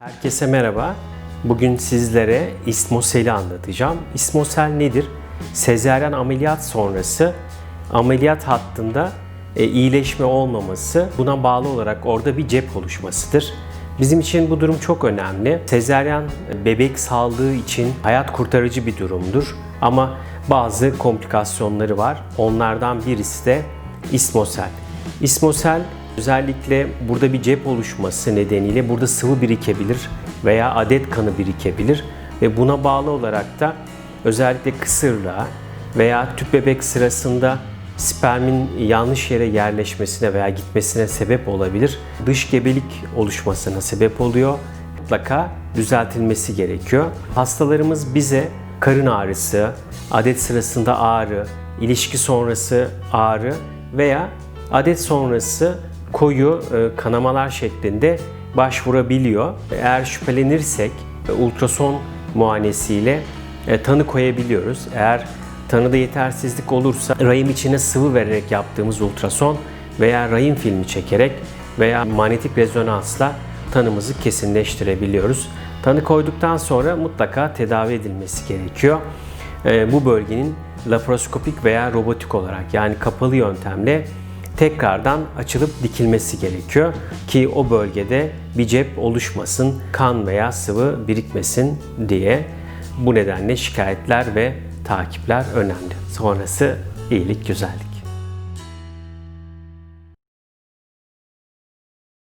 Herkese merhaba. Bugün sizlere ismosel'i anlatacağım. İsmosel nedir? Sezaryen ameliyat sonrası ameliyat hattında e, iyileşme olmaması, buna bağlı olarak orada bir cep oluşmasıdır. Bizim için bu durum çok önemli. Sezaryen bebek sağlığı için hayat kurtarıcı bir durumdur. Ama bazı komplikasyonları var. Onlardan birisi de ismosel. İsmosel özellikle burada bir cep oluşması nedeniyle burada sıvı birikebilir veya adet kanı birikebilir ve buna bağlı olarak da özellikle kısırlığa veya tüp bebek sırasında spermin yanlış yere yerleşmesine veya gitmesine sebep olabilir. Dış gebelik oluşmasına sebep oluyor. Mutlaka düzeltilmesi gerekiyor. Hastalarımız bize karın ağrısı, adet sırasında ağrı, ilişki sonrası ağrı veya adet sonrası koyu e, kanamalar şeklinde başvurabiliyor. Eğer şüphelenirsek e, ultrason muayenesiyle e, tanı koyabiliyoruz. Eğer tanıda yetersizlik olursa rahim içine sıvı vererek yaptığımız ultrason veya rahim filmi çekerek veya manyetik rezonansla tanımızı kesinleştirebiliyoruz. Tanı koyduktan sonra mutlaka tedavi edilmesi gerekiyor. Bu bölgenin laparoskopik veya robotik olarak yani kapalı yöntemle tekrardan açılıp dikilmesi gerekiyor ki o bölgede bir cep oluşmasın, kan veya sıvı birikmesin diye. Bu nedenle şikayetler ve takipler önemli. Sonrası iyilik, güzellik.